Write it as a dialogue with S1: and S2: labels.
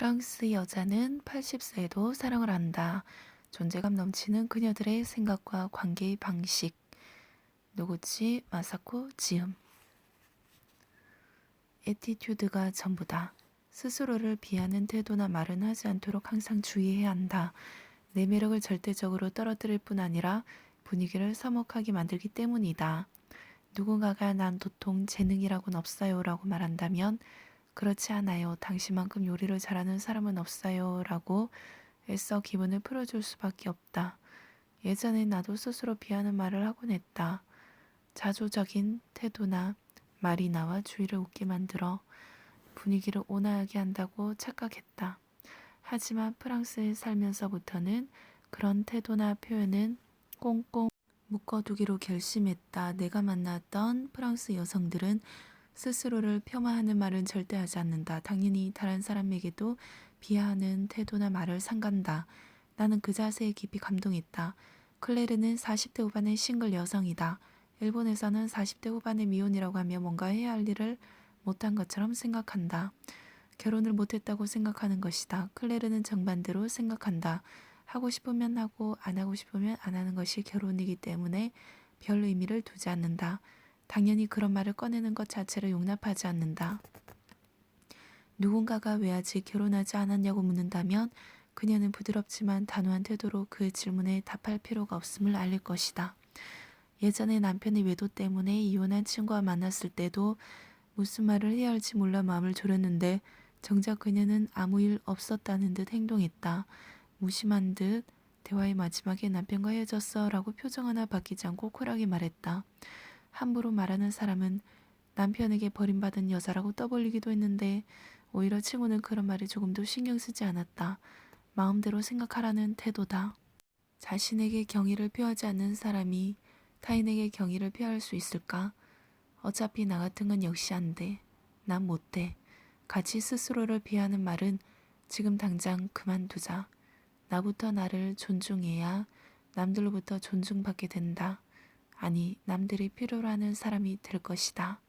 S1: 프랑스 여자는 80세에도 사랑을 한다. 존재감 넘치는 그녀들의 생각과 관계의 방식. 노구치 마사코 지음. 에티튜드가 전부다. 스스로를 비하는 태도나 말은 하지 않도록 항상 주의해야 한다. 내 매력을 절대적으로 떨어뜨릴 뿐 아니라 분위기를 서먹하게 만들기 때문이다. 누군가가 난 도통 재능이라고는 없어요 라고 말한다면 그렇지 않아요. 당신만큼 요리를 잘하는 사람은 없어요 라고 애써 기분을 풀어줄 수밖에 없다. 예전에 나도 스스로 비하는 말을 하곤 했다. 자조적인 태도나 말이 나와 주위를 웃게 만들어 분위기를 온화하게 한다고 착각했다. 하지만 프랑스에 살면서부터는 그런 태도나 표현은 꽁꽁 묶어두기로 결심했다. 내가 만났던 프랑스 여성들은 스스로를 폄하하는 말은 절대 하지 않는다. 당연히 다른 사람에게도 비하하는 태도나 말을 삼간다. 나는 그 자세에 깊이 감동했다. 클레르는 40대 후반의 싱글 여성이다. 일본에서는 40대 후반의 미혼이라고 하며 뭔가 해야 할 일을 못한 것처럼 생각한다. 결혼을 못했다고 생각하는 것이다. 클레르는 정반대로 생각한다. 하고 싶으면 하고 안 하고 싶으면 안 하는 것이 결혼이기 때문에 별 의미를 두지 않는다. 당연히 그런 말을 꺼내는 것 자체를 용납하지 않는다. 누군가가 왜 아직 결혼하지 않았냐고 묻는다면 그녀는 부드럽지만 단호한 태도로 그 질문에 답할 필요가 없음을 알릴 것이다. 예전에 남편의 외도 때문에 이혼한 친구와 만났을 때도 무슨 말을 해야 할지 몰라 마음을 졸였는데 정작 그녀는 아무 일 없었다는 듯 행동했다. 무심한 듯 대화의 마지막에 남편과 헤어졌어 라고 표정 하나 바뀌지 않고 쿨하게 말했다. 함부로 말하는 사람은 남편에게 버림받은 여자라고 떠벌리기도 했는데 오히려 친구는 그런 말에 조금도 신경 쓰지 않았다. 마음대로 생각하라는 태도다. 자신에게 경의를 표하지 않는 사람이 타인에게 경의를 표할 수 있을까? 어차피 나 같은 건 역시 안 돼. 난 못해. 같이 스스로를 비하는 말은 지금 당장 그만두자. 나부터 나를 존중해야 남들로부터 존중받게 된다. 아니, 남들이 필요로 하는 사람이 될 것이다.